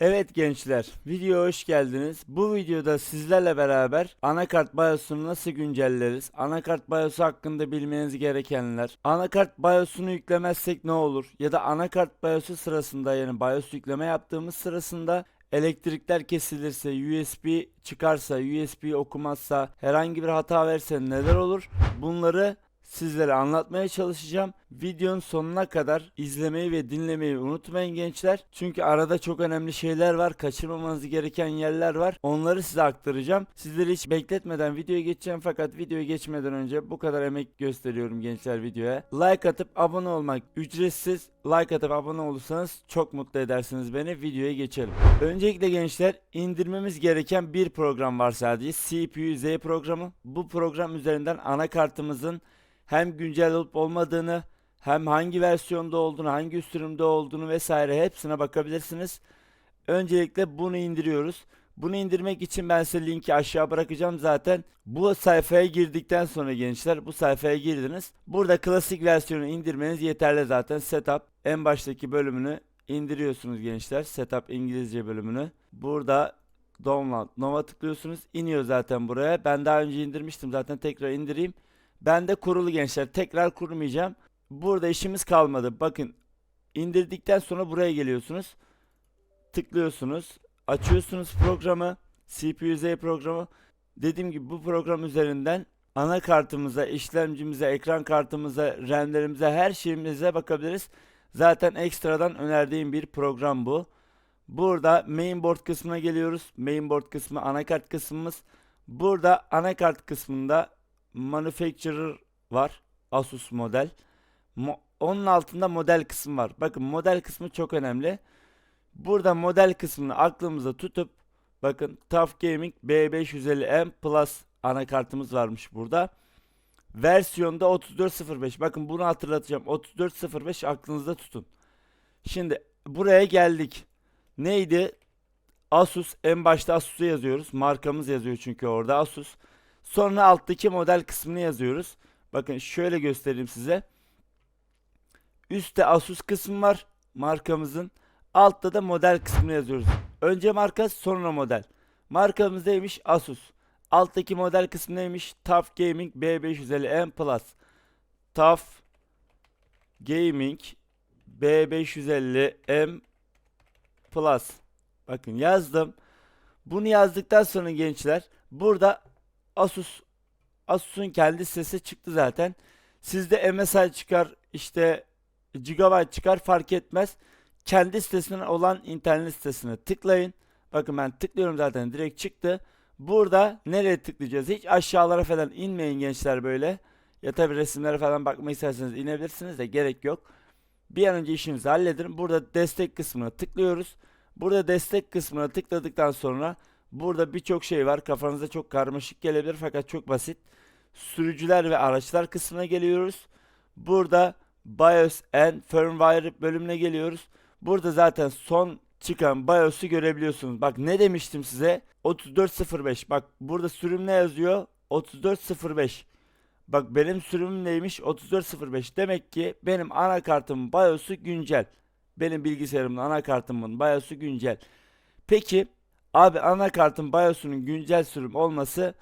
Evet gençler, videoya hoş geldiniz. Bu videoda sizlerle beraber anakart BIOS'unu nasıl güncelleriz? Anakart BIOS'u hakkında bilmeniz gerekenler. Anakart BIOS'unu yüklemezsek ne olur? Ya da anakart BIOS'u sırasında yani BIOS yükleme yaptığımız sırasında elektrikler kesilirse, USB çıkarsa, USB okumazsa, herhangi bir hata verse neler olur? Bunları sizlere anlatmaya çalışacağım. Videonun sonuna kadar izlemeyi ve dinlemeyi unutmayın gençler. Çünkü arada çok önemli şeyler var. Kaçırmamanız gereken yerler var. Onları size aktaracağım. Sizleri hiç bekletmeden videoya geçeceğim fakat videoya geçmeden önce bu kadar emek gösteriyorum gençler videoya. Like atıp abone olmak ücretsiz. Like atıp abone olursanız çok mutlu edersiniz beni. Videoya geçelim. Öncelikle gençler indirmemiz gereken bir program var sadece. CPU Z programı. Bu program üzerinden anakartımızın hem güncel olup olmadığını hem hangi versiyonda olduğunu, hangi sürümde olduğunu vesaire hepsine bakabilirsiniz. Öncelikle bunu indiriyoruz. Bunu indirmek için ben size linki aşağı bırakacağım zaten. Bu sayfaya girdikten sonra gençler bu sayfaya girdiniz. Burada klasik versiyonu indirmeniz yeterli zaten. Setup en baştaki bölümünü indiriyorsunuz gençler. Setup İngilizce bölümünü. Burada Download Nova tıklıyorsunuz. iniyor zaten buraya. Ben daha önce indirmiştim zaten tekrar indireyim. Ben de kurulu gençler. Tekrar kurmayacağım. Burada işimiz kalmadı. Bakın indirdikten sonra buraya geliyorsunuz. Tıklıyorsunuz. Açıyorsunuz programı. CPU Z programı. Dediğim gibi bu program üzerinden anakartımıza, işlemcimize, ekran kartımıza, RAM'lerimize, her şeyimize bakabiliriz. Zaten ekstradan önerdiğim bir program bu. Burada mainboard kısmına geliyoruz. Mainboard kısmı anakart kısmımız. Burada anakart kısmında manufacturer var. Asus model. Mo- onun altında model kısmı var. Bakın model kısmı çok önemli. Burada model kısmını aklımıza tutup bakın TUF Gaming B550M Plus anakartımız varmış burada. Versiyonda 3405. Bakın bunu hatırlatacağım. 3405 aklınızda tutun. Şimdi buraya geldik. Neydi? Asus en başta Asus'u yazıyoruz. Markamız yazıyor çünkü orada Asus. Sonra alttaki model kısmını yazıyoruz. Bakın şöyle göstereyim size. Üstte Asus kısmı var markamızın. Altta da model kısmını yazıyoruz. Önce marka sonra model. Markamız neymiş? Asus. Alttaki model kısmı neymiş? TUF Gaming B550M Plus. TUF Gaming B550M Plus. Bakın yazdım. Bunu yazdıktan sonra gençler burada Asus Asus'un kendi sitesi çıktı zaten. Sizde MSI çıkar işte Gigabyte çıkar fark etmez. Kendi sitesinden olan internet sitesine tıklayın. Bakın ben tıklıyorum zaten direkt çıktı. Burada nereye tıklayacağız? Hiç aşağılara falan inmeyin gençler böyle. Ya tabi resimlere falan bakmak isterseniz inebilirsiniz de gerek yok. Bir an önce işinizi halledin. Burada destek kısmına tıklıyoruz. Burada destek kısmına tıkladıktan sonra burada birçok şey var. Kafanıza çok karmaşık gelebilir fakat çok basit. Sürücüler ve araçlar kısmına geliyoruz. Burada BIOS and Firmware bölümüne geliyoruz. Burada zaten son çıkan BIOS'u görebiliyorsunuz. Bak ne demiştim size? 3405. Bak burada sürüm ne yazıyor? 3405. Bak benim sürümüm neymiş? 3405. Demek ki benim anakartımın BIOS'u güncel. Benim bilgisayarımın anakartımın BIOS'u güncel. Peki abi anakartın BIOS'unun güncel sürüm olması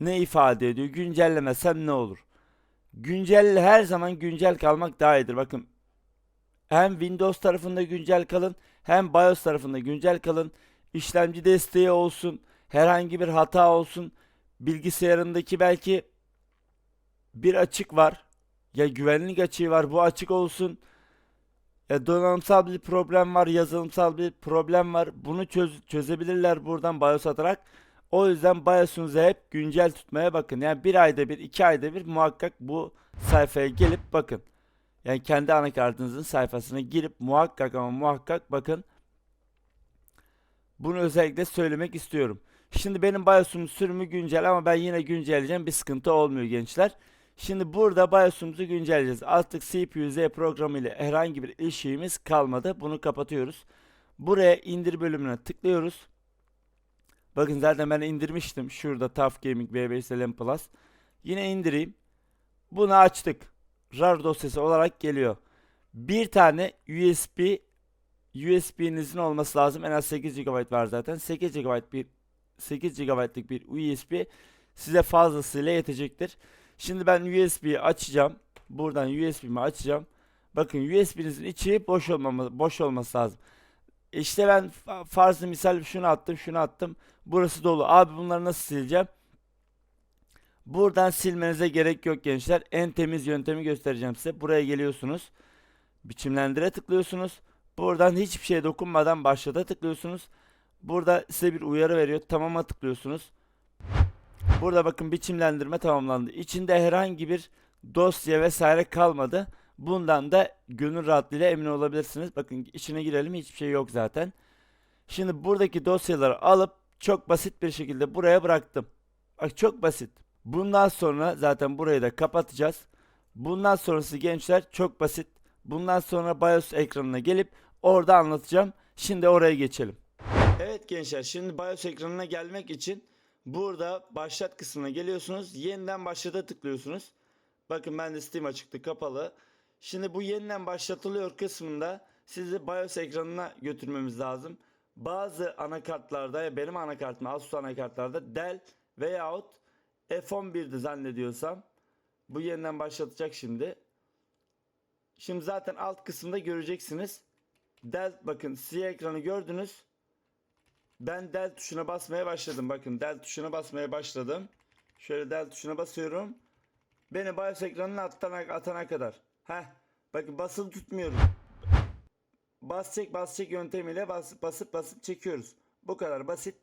ne ifade ediyor? Güncellemesem ne olur? Güncel her zaman güncel kalmak daha iyidir. Bakın hem Windows tarafında güncel kalın hem BIOS tarafında güncel kalın. İşlemci desteği olsun, herhangi bir hata olsun. Bilgisayarındaki belki bir açık var. Ya güvenlik açığı var. Bu açık olsun. Ya donanımsal bir problem var, yazılımsal bir problem var. Bunu çöz çözebilirler buradan BIOS atarak. O yüzden BIOS'unuzu hep güncel tutmaya bakın. Yani bir ayda bir, iki ayda bir muhakkak bu sayfaya gelip bakın. Yani kendi anakartınızın sayfasına girip muhakkak ama muhakkak bakın. Bunu özellikle söylemek istiyorum. Şimdi benim BIOS'umun sürümü güncel ama ben yine güncelleyeceğim. Bir sıkıntı olmuyor gençler. Şimdi burada BIOS'umuzu güncelleyeceğiz. Artık CPU Z programı ile herhangi bir ilişkimiz kalmadı. Bunu kapatıyoruz. Buraya indir bölümüne tıklıyoruz. Bakın zaten ben indirmiştim. Şurada TUF Gaming B5LM Plus. Yine indireyim. Bunu açtık. RAR dosyası olarak geliyor. Bir tane USB USB'nizin olması lazım. En az 8 GB var zaten. 8 GB bir 8 GB'lık bir USB size fazlasıyla yetecektir. Şimdi ben USB'yi açacağım. Buradan USB'mi açacağım. Bakın USB'nizin içi boş olmama, boş olması lazım. İşte ben fa- farzı misal şunu attım, şunu attım. Burası dolu. Abi bunları nasıl sileceğim? Buradan silmenize gerek yok gençler. En temiz yöntemi göstereceğim size. Buraya geliyorsunuz. Biçimlendire tıklıyorsunuz. Buradan hiçbir şeye dokunmadan başlata tıklıyorsunuz. Burada size bir uyarı veriyor. Tamama tıklıyorsunuz. Burada bakın biçimlendirme tamamlandı. İçinde herhangi bir dosya vesaire kalmadı. Bundan da gönül rahatlığıyla emin olabilirsiniz. Bakın içine girelim hiçbir şey yok zaten. Şimdi buradaki dosyaları alıp çok basit bir şekilde buraya bıraktım. Bak çok basit. Bundan sonra zaten burayı da kapatacağız. Bundan sonrası gençler çok basit. Bundan sonra BIOS ekranına gelip orada anlatacağım. Şimdi oraya geçelim. Evet gençler şimdi BIOS ekranına gelmek için burada başlat kısmına geliyorsunuz. Yeniden başlata tıklıyorsunuz. Bakın ben de Steam açıktı kapalı. Şimdi bu yeniden başlatılıyor kısmında sizi BIOS ekranına götürmemiz lazım. Bazı anakartlarda ya benim anakartım Asus anakartlarda Dell veyahut F11'di zannediyorsam. Bu yeniden başlatacak şimdi. Şimdi zaten alt kısımda göreceksiniz. Dell bakın siyah ekranı gördünüz. Ben del tuşuna basmaya başladım. Bakın del tuşuna basmaya başladım. Şöyle del tuşuna basıyorum. Beni BIOS ekranına atana, atana kadar. Heh. Bakın basılı tutmuyorum. Bas çek bas çek yöntemiyle bas, basıp basıp çekiyoruz. Bu kadar basit.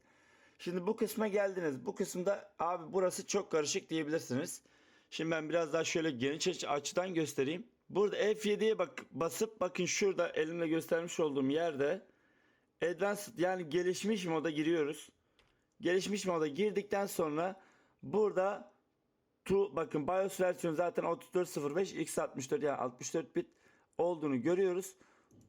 Şimdi bu kısma geldiniz. Bu kısımda abi burası çok karışık diyebilirsiniz. Şimdi ben biraz daha şöyle geniş açı- açıdan göstereyim. Burada F7'ye bak basıp bakın şurada elimle göstermiş olduğum yerde Advanced yani gelişmiş moda giriyoruz. Gelişmiş moda girdikten sonra burada tu bakın BIOS versiyonu zaten 3405 x64 yani 64 bit olduğunu görüyoruz.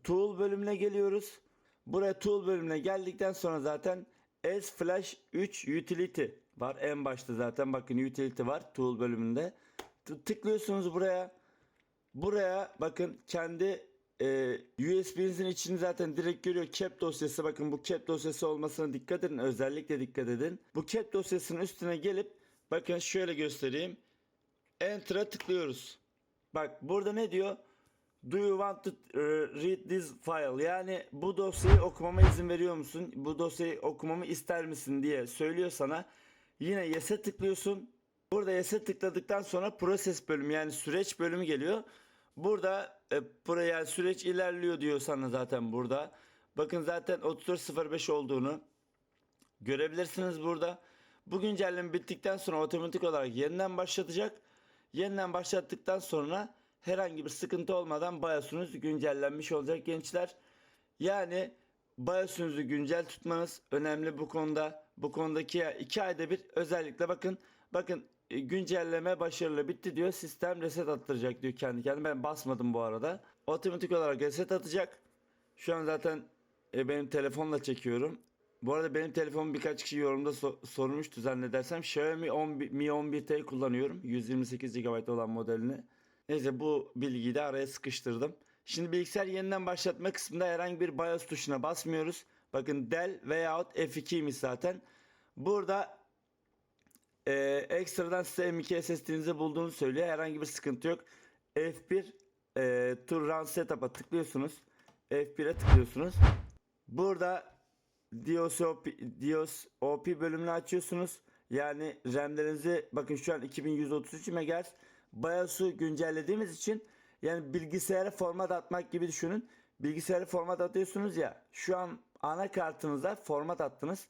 Tool bölümüne geliyoruz. Buraya tool bölümüne geldikten sonra zaten S Flash 3 Utility var en başta zaten bakın utility var tool bölümünde. Tıklıyorsunuz buraya. Buraya bakın kendi e, USB'nizin içini zaten direkt görüyor. Cap dosyası bakın bu cap dosyası olmasına dikkat edin. Özellikle dikkat edin. Bu cap dosyasının üstüne gelip bakın şöyle göstereyim. Enter'a tıklıyoruz. Bak burada ne diyor? Do you want to uh, read this file? Yani bu dosyayı okumama izin veriyor musun? Bu dosyayı okumamı ister misin diye söylüyor sana. Yine yes'e tıklıyorsun. Burada yes'e tıkladıktan sonra proses bölümü yani süreç bölümü geliyor. Burada e, buraya süreç ilerliyor diyor sana zaten burada. Bakın zaten 3405 olduğunu görebilirsiniz burada. Bu güncelleme bittikten sonra otomatik olarak yeniden başlatacak. Yeniden başlattıktan sonra herhangi bir sıkıntı olmadan BIOS'unuz güncellenmiş olacak gençler. Yani BIOS'unuzu güncel tutmanız önemli bu konuda. Bu konudaki iki ayda bir özellikle bakın bakın güncelleme başarılı bitti diyor. Sistem reset attıracak diyor kendi kendine. Ben basmadım bu arada. Otomatik olarak reset atacak. Şu an zaten e, benim telefonla çekiyorum. Bu arada benim telefonum birkaç kişi yorumda so- sormuştu zannedersem. Xiaomi 11, Mi 11T kullanıyorum. 128 GB olan modelini. Neyse bu bilgiyi de araya sıkıştırdım. Şimdi bilgisayar yeniden başlatma kısmında herhangi bir BIOS tuşuna basmıyoruz. Bakın Dell veyahut F2'ymiş zaten. Burada e, ekstradan size M2 SSD'nizi bulduğunu söylüyor. Herhangi bir sıkıntı yok. F1 e, to run setup'a tıklıyorsunuz. F1'e tıklıyorsunuz. Burada DOSOP, DOSOP bölümünü açıyorsunuz. Yani RAM'lerinizi bakın şu an 2133 MHz BIOS'u güncellediğimiz için yani bilgisayara format atmak gibi düşünün. Bilgisayara format atıyorsunuz ya şu an anakartınıza format attınız.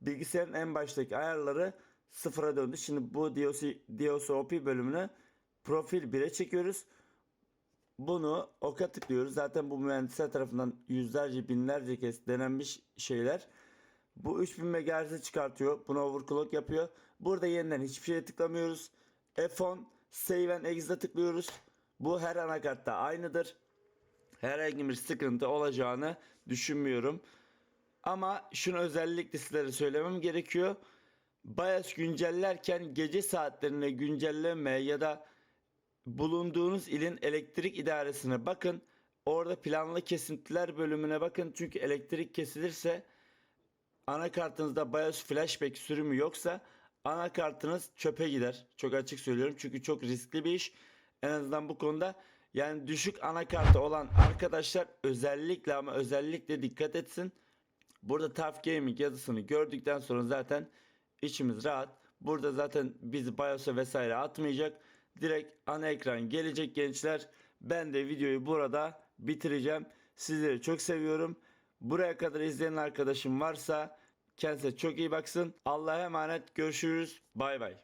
Bilgisayarın en baştaki ayarları sıfıra döndü. Şimdi bu DOS, DOSOP bölümünü profil 1'e çekiyoruz. Bunu oka tıklıyoruz. Zaten bu mühendisler tarafından yüzlerce binlerce kez denenmiş şeyler. Bu 3000 MHz'i çıkartıyor. Bunu overclock yapıyor. Burada yeniden hiçbir şeye tıklamıyoruz. F10 Save and Exit'e tıklıyoruz. Bu her anakartta aynıdır. Herhangi bir sıkıntı olacağını düşünmüyorum. Ama şunu özellikle sizlere söylemem gerekiyor. BIOS güncellerken gece saatlerine güncelleme ya da bulunduğunuz ilin elektrik idaresine bakın. Orada planlı kesintiler bölümüne bakın çünkü elektrik kesilirse anakartınızda BIOS flashback sürümü yoksa anakartınız çöpe gider. Çok açık söylüyorum çünkü çok riskli bir iş. En azından bu konuda yani düşük anakartı olan arkadaşlar özellikle ama özellikle dikkat etsin. Burada Tough Gaming yazısını gördükten sonra zaten içimiz rahat. Burada zaten bizi BIOS'a vesaire atmayacak. Direkt ana ekran gelecek gençler. Ben de videoyu burada bitireceğim. Sizleri çok seviyorum. Buraya kadar izleyen arkadaşım varsa kendisine çok iyi baksın. Allah'a emanet. Görüşürüz. Bay bay.